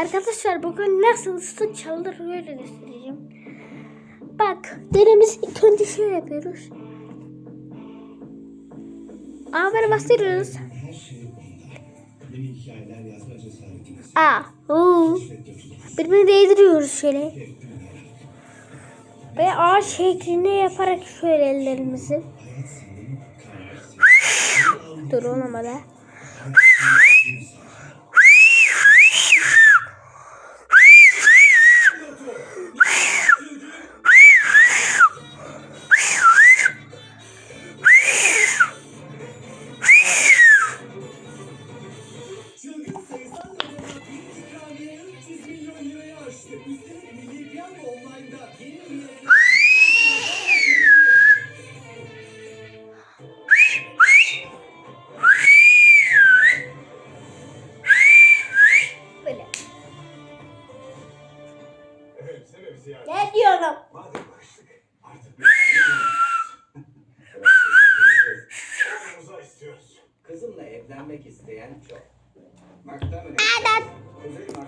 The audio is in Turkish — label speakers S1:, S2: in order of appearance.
S1: Arkadaşlar bugün nasıl su çalınır öyle göstereceğim. Bak derimiz ilk önce şöyle yapıyoruz. Ağabey bastırıyoruz.
S2: Her şey bunlar. Yeni hikayeler yazma cesaretiniz.
S1: A, U. Birbirini değdiriyoruz şöyle. Ve A şeklini yaparak şöyle ellerimizi. Dur olamadı. Ne diyorum?
S2: Madem barıştık, artık bir Oğlumuza istiyoruz.
S3: Kızımla evlenmek isteyen çok. Kuzey Mark